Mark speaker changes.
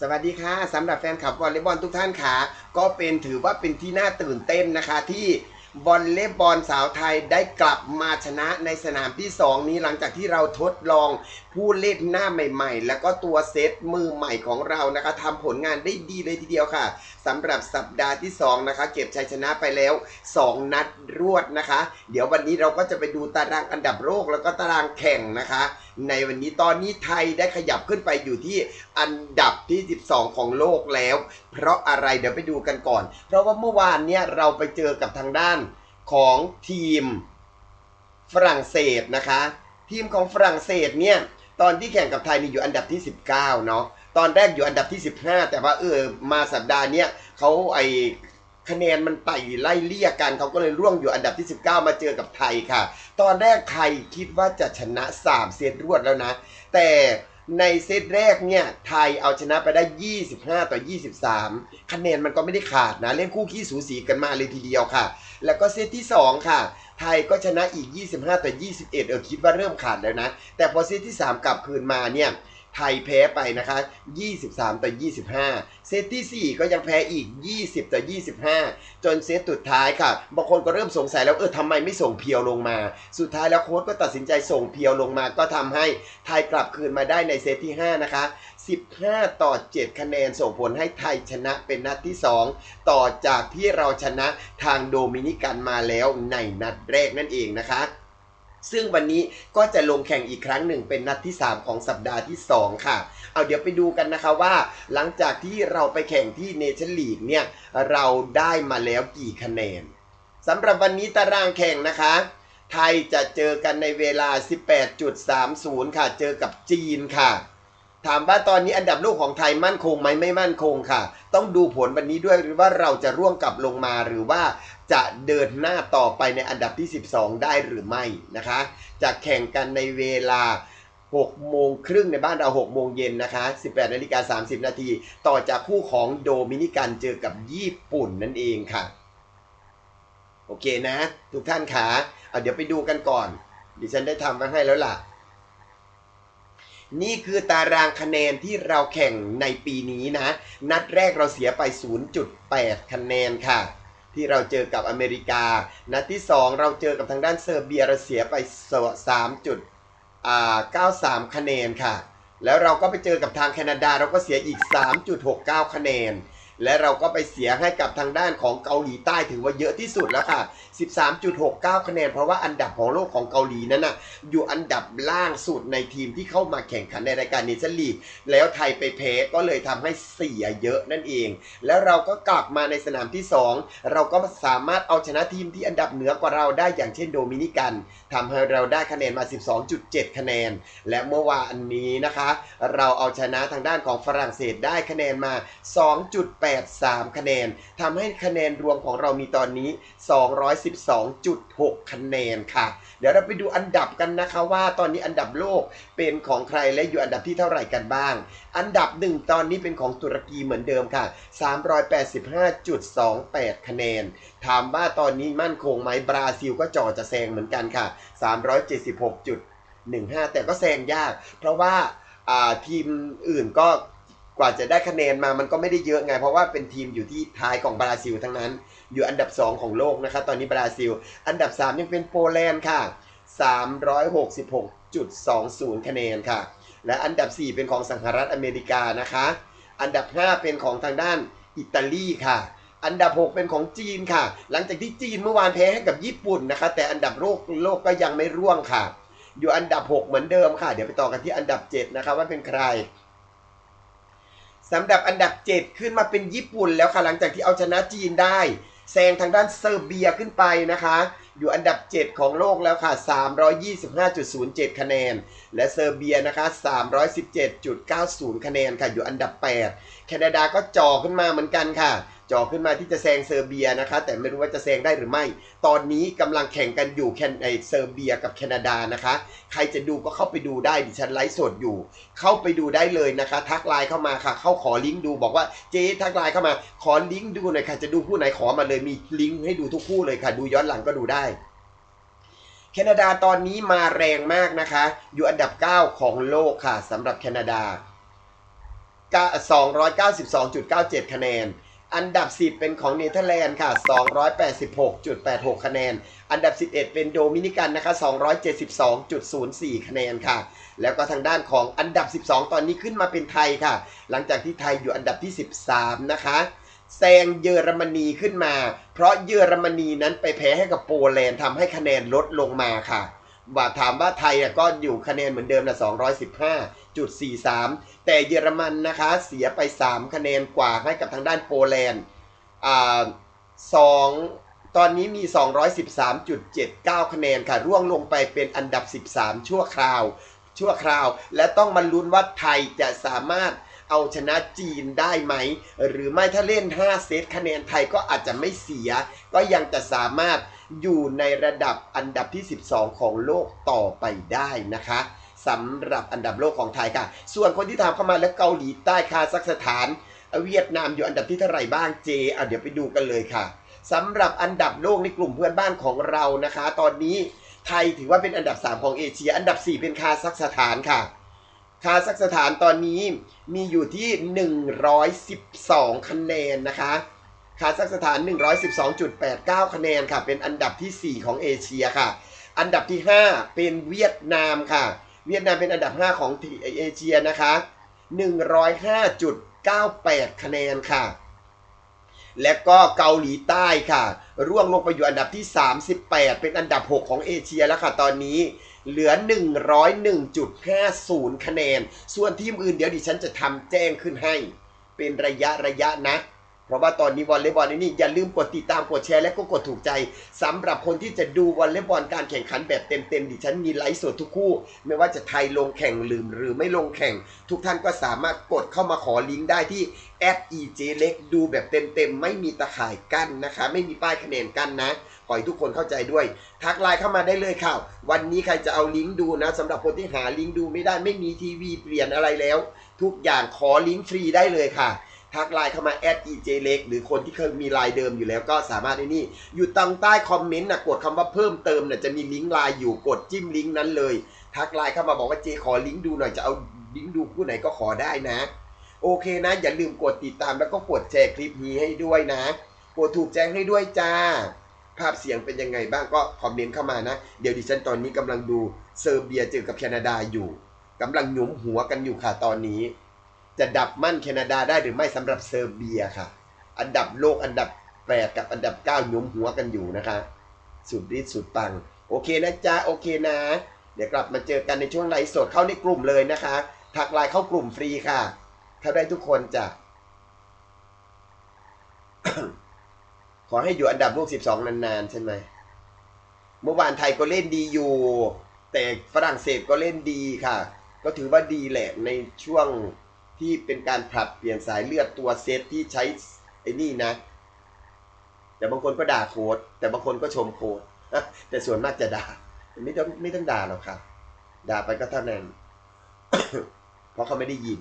Speaker 1: สวัสดีค่ะสำหรับแฟนคลับวอลเลย์บอลทุกท่านค่ะก็เป็นถือว่าเป็นที่น่าตื่นเต้นนะคะที่ วอลเลย์บอลสาวไทยได้กลับมาชนะในสนามที่ 2 นี้หลังจากที่เราทดลองผู้เล่นหน้าใหม่ ๆ แล้วก็ตัวเซตมือใหม่ของเรานะคะทำผลงานได้ดีเลยทีเดียวค่ะสำหรับสัปดาห์ที่ 2 นะคะ เก็บชัยชนะไปแล้ว 2 นัดรวดนะคะ เดี๋ยววันนี้เราก็จะไปดูตารางอันดับโลกแล้วก็ตารางแข่งนะคะ ในวันนี้ตอนนี้ไทยได้ขยับขึ้นไปอยู่ที่อันดับที่ 12 ของโลกแล้ว เพราะอะไรเดี๋ยวไปดูกันก่อน เพราะว่าเมื่อวานเนี่ยเราไปเจอกับทางด้าน ของทีมฝรั่งเศสนะคะ ทีมของฝรั่งเศสเนี่ยตอนที่แข่งกับไทยนี่อยู่อันดับที่ 19 เนาะตอนแรกอยู่อันดับที่ 15 แต่ว่าเออมาสัปดาห์เนี้ยเขาไอคะแนนมันไต่ไล่เลี่ยกันเขาก็เลยร่วงอยู่อันดับที่ 19 มาเจอกับไทยค่ะ ตอนแรกไทยคิดว่าจะชนะ 3 เซตรวดแล้วนะ แต่ ในเซตแรกเนี่ยไทยเอาชนะไปได้ 25 ต่อ 23 คะแนนมันก็ไม่ได้ขาดนะ เล่นคู่ขี้สูสีกันมาเลยทีเดียวค่ะ แล้วก็เซตที่ 2 ค่ะ ไทยก็ชนะอีก 25 ต่อ 21 เออคิดว่าเริ่มขาดแล้วนะ แต่พอเซตที่ 3 กลับคืนมาเนี่ย ไทยแพ้ไปนะคะ 23 ต่อ 25 เซตที่ 4 ก็ยังแพ้อีก 20 ต่อ 25 จนเซตสุดท้ายค่ะ บางคนก็เริ่มสงสัยแล้วเออทำไมไม่ส่งเพียวลงมา สุดท้ายแล้วโค้ชก็ตัดสินใจส่งเพียวลงมา ก็ทำให้ไทยกลับคืนมาได้ในเซตที่ 5 นะคะ 15 ต่อ 7 คะแนนส่งผลให้ไทยชนะเป็นนัดที่ 2 ต่อจากที่เราชนะทางโดมินิกันมาแล้วในนัดแรกนั่นเองนะคะ ซึ่งวันนี้ก็จะลงแข่งอีกครั้งหนึ่งเป็นนัดที่ 3 ของสัปดาห์ที่ 2 ค่ะ เอาเดี๋ยวไปดูกันนะคะว่า หลังจากที่เราไปแข่งที่เนเธอร์ลีกเนี่ย เราได้มาแล้วกี่คะแนนสำหรับวันนี้ตารางแข่งนะคะ ไทยจะเจอกันในเวลา 18.30 ค่ะ เจอกับจีนค่ะ ถามว่าตอนนี้อันดับโลกของไทยมั่นคงไหมไม่มั่นคงค่ะ ต้องดูผลวันนี้ด้วยว่าเราจะร่วงกลับลงมาหรือว่า จะเดินหน้าต่อไปในอันดับที่ 12 ได้หรือไม่นะคะ จะแข่งกันในเวลา 6 โมงครึ่งในบ้านเรา 6 โมงเย็นนะคะ 18นาฬิกา30 นาที ต่อจากคู่ของโดมินิกันเจอกับญี่ปุ่นนั่นเองค่ะ โอเคนะ ทุกท่านขาเอาเดี๋ยวไปดูกันก่อน ดิฉันได้ทำไว้ให้แล้วล่ะ นี่คือตารางคะแนนที่เราแข่งในปีนี้นะ นัดแรกเราเสียไป 0.8 คะแนนค่ะ ที่เราเจอกับอเมริกา นัดที่ 2 เราเจอกับทางด้านเซอร์เบียเราเสียไป3.93 คะแนนค่ะ แล้วเราก็ไปเจอกับทางแคนาดาเราก็เสียอีก 3.69 คะแนน และเราก็ไปเสียให้กับทางด้านของเกาหลีใต้ถือว่าเยอะที่สุดแล้วค่ะ 13.69 คะแนน เพราะว่าอันดับของโลกของเกาหลีนั้นน่ะอยู่อันดับล่างสุดในทีมที่เข้ามาแข่งขันในรายการเนชั่นลีกแล้วไทยไปแพ้ก็เลยทำให้เสียเยอะนั่นเอง แล้วเราก็กลับมาในสนามที่ 2 เราก็สามารถเอาชนะทีมที่อันดับเหนือกว่าเราได้อย่างเช่นโดมินิกันทำให้เราได้คะแนนมา 12.7 คะแนน และเมื่อวานนี้นะคะ เราเอาชนะทางด้านของฝรั่งเศสได้คะแนนมา 2.8 83 คะแนนทำให้คะแนนรวมของเรามีตอนนี้ 212.6 คะแนนค่ะ เดี๋ยวเราไปดูอันดับกันนะคะว่าตอนนี้อันดับโลกเป็นของใครและอยู่อันดับที่เท่าไหร่กันบ้าง อันดับหนึ่งตอนนี้เป็นของตุรกีเหมือนเดิมค่ะ 385.28 คะแนน ถามว่าตอนนี้มั่นคงไหมบราซิลก็จ่อจะแซงเหมือนกันค่ะ 376.15 แต่ก็แซงยาก เพราะว่าทีมอื่นก็ กว่าจะได้คะแนนมามันก็ไม่ได้เยอะไง เพราะว่าเป็นทีมอยู่ที่ท้ายของบราซิลทั้งนั้น อยู่อันดับ 2 ของโลกนะคะตอนนี้บราซิล อันดับ 3 ยังเป็นโปแลนด์ค่ะ 366.20 คะแนนค่ะ และอันดับ 4 เป็นของสหรัฐอเมริกานะคะ อันดับ 5 เป็นของทางด้านอิตาลีค่ะอันดับ 6 เป็นของจีนค่ะ หลังจากที่จีนเมื่อวานแพ้ให้กับญี่ปุ่นนะคะ แต่อันดับโลกโลกก็ยังไม่ร่วงค่ะ อยู่อันดับ 6 เหมือนเดิมค่ะ เดี๋ยวไปต่อกันที่อันดับ 7 นะคะว่าเป็นใคร สำหรับอันดับ 7 ขึ้นมาเป็นญี่ปุ่นแล้วค่ะหลังจากที่เอาชนะจีนได้แซงทางด้านเซอร์เบียขึ้นไปนะคะ อยู่อันดับ 7 ของโลกแล้วค่ะ 325.07 คะแนน และเซอร์เบียนะคะ 317.90 คะแนนค่ะ อยู่อันดับ 8 แคนาดาก็จ่อขึ้นมาเหมือนกันค่ะ จ่อขึ้นมาที่จะแซงเซอร์เบียนะคะ แต่ไม่รู้ว่าจะแซงได้หรือไม่ ตอนนี้กำลังแข่งกันอยู่แคนไอเซอร์เบียกับแคนาดานะคะ ใครจะดูก็เข้าไปดูได้ดิฉันไลฟ์สดอยู่ เข้าไปดูได้เลยนะคะ ทักไลน์เข้ามาค่ะ เข้าขอลิงก์ดูบอกว่าเจ๊ทักไลน์เข้ามา ขอลิงก์ดูหน่อยค่ะ จะดูคู่ไหนขอมาเลยมีลิงก์ให้ดูทุกคู่เลยค่ะ ดูย้อนหลังก็ดูได้แคนาดาตอนนี้มาแรงมากนะคะ อยู่อันดับ 9 ของโลกค่ะสำหรับแคนาดา 292.97 คะแนน อันดับ 10 เป็นของเนเธอร์แลนด์ค่ะ 286.86 คะแนน อันดับ 11 เป็นโดมินิกันนะคะ 272.04 คะแนนค่ะ แล้วก็ทางด้านของอันดับ 12 ตอนนี้ขึ้นมาเป็นไทยค่ะ หลังจากที่ไทยอยู่อันดับที่ 13 นะคะแซงเยอรมนีขึ้นมา เพราะเยอรมนีนั้นไปแพ้ให้กับโปแลนด์ทำให้คะแนนลดลงมาค่ะ ว่าถามว่าไทยอะก็อยู่คะแนนเหมือนเดิมนะ215.43 แต่เยอรมันนะคะเสียไป 3 คะแนนกว่าให้กับทางด้านโปแลนด์อ่าสองตอนนี้มี 213.79 คะแนนค่ะร่วงลงไปเป็นอันดับ 13 ชั่วคราว ชั่วคราว และต้องมาลุ้นว่าไทยจะสามารถเอาชนะจีนได้ไหม หรือไม่ถ้าเล่น 5 เซตคะแนนไทยก็อาจจะไม่เสีย ก็ยังจะสามารถ อยู่ในระดับอันดับที่ 12 ของโลกต่อไปได้นะคะสำหรับอันดับโลกของไทยค่ะ ส่วนคนที่ถามเข้ามาแล้วเกาหลีใต้คาซัคสถาน เวียดนามอยู่อันดับที่เท่าไหร่บ้างเจอะเดี๋ยวไปดูกันเลยค่ะสำหรับอันดับโลกในกลุ่มเพื่อนบ้านของเรานะคะ ตอนนี้ไทยถือว่าเป็นอันดับ 3 ของเอเชีย อันดับ 4 เป็นคาซัคสถานค่ะ คาซัคสถานตอนนี้มีอยู่ที่ 112 คะแนนนะคะ คาซัคสถาน 112.89 คะแนนค่ะ เป็นอันดับที่ 4 ของเอเชียค่ะ อันดับที่ 5 เป็นเวียดนามค่ะ เวียดนามเป็นอันดับ 5 ของเอเชียนะคะ 105.98 คะแนนค่ะ และก็เกาหลีใต้ค่ะ ร่วงลงไปอยู่อันดับที่ 38 เป็นอันดับ 6 ของเอเชียแล้วค่ะ ตอนนี้เหลือ 101.50 คะแนน ส่วนทีมอื่นเดี๋ยวดิฉันจะทำแจ้งขึ้นให้ เป็นระยะระยะนะ เพราะว่าตอนนี้วอลเลย์บอลนี่อย่าลืมกดติดตามกดแชร์และก็กดถูกใจสำหรับคนที่จะดูวอลเลย์บอลการแข่งขันแบบเต็มๆดิฉันมีไลฟ์สดทุกคู่ ไม่ว่าจะไทยลงแข่งหรือหรือไม่ลงแข่ง ทุกท่านก็สามารถกดเข้ามาขอลิงก์ได้ที่แอป @ej เล็กดูแบบเต็มๆ ไม่มีตะข่ายกั้นนะคะ ไม่มีป้ายคะแนนกั้นนะขอให้ทุกคนเข้าใจด้วย ทักไลน์เข้ามาได้เลยค่ะ วันนี้ใครจะเอาลิงก์ดูนะสำหรับคนที่หาลิงก์ดูไม่ได้ไม่มีทีวีเปลี่ยนอะไรแล้ว ทุกอย่างขอลิงก์ฟรีได้เลยค่ะ ทักไลน์เข้ามาแอด @ej เล็กหรือคนที่เคยมีไลน์เดิมอยู่แล้วก็สามารถได้นี่ อยู่ตรงใต้คอมเมนต์นะกดคำว่าเพิ่มเติมนะจะมีลิงก์ไลน์อยู่กดจิ้มลิงก์นั้นเลย ทักไลน์เข้ามาบอกว่าเจขอลิงก์ดูหน่อยจะเอาลิงก์ดูผู้ไหนก็ขอได้นะ โอเคนะ อย่าลืมกดติดตามแล้วก็กดแชร์คลิปนี้ให้ด้วยนะกดถูกแจ้งให้ด้วยจ้า ภาพเสียงเป็นยังไงบ้างก็คอมเมนต์เข้ามานะ เดี๋ยวดิฉันตอนนี้กำลังดูเซอร์เบียเจอกับแคนาดาอยู่กำลังหยุมหัวกันอยู่ค่ะตอนนี้ จะดับมั่นแคนาดาได้หรือไม่สำหรับเซอร์เบียค่ะ อันดับโลกอันดับ8กับอันดับ9หยุมหัวกันอยู่นะคะ สุดฤทธิ์สุดปัง โอเคนะจ๊ะ โอเคนะ เดี๋ยวกลับมาเจอกันในช่วงไลฟ์สดเข้าในกลุ่มเลยนะคะ ทักไลน์เข้ากลุ่มฟรีค่ะ เข้าได้ทุกคนจ้ะ ขอให้อยู่อันดับโลก12นานๆ ใช่ไหม เมื่อวานไทยก็เล่นดีอยู่ แต่ฝรั่งเศสก็เล่นดีค่ะ ก็ถือว่าดีแหละในช่วง ที่เป็นการผลัดเปลี่ยนสายเลือดตัวเซตที่ใช้ไอ้นี่นะ แต่บางคนก็ด่าโค้ดแต่บางคนก็ชมโค้ดแต่ส่วนมากจะด่า ไม่ต้องไม่ต้องด่าหรอกค่ะด่าไปก็เท่านั้น เพราะเขาไม่ได้ยิน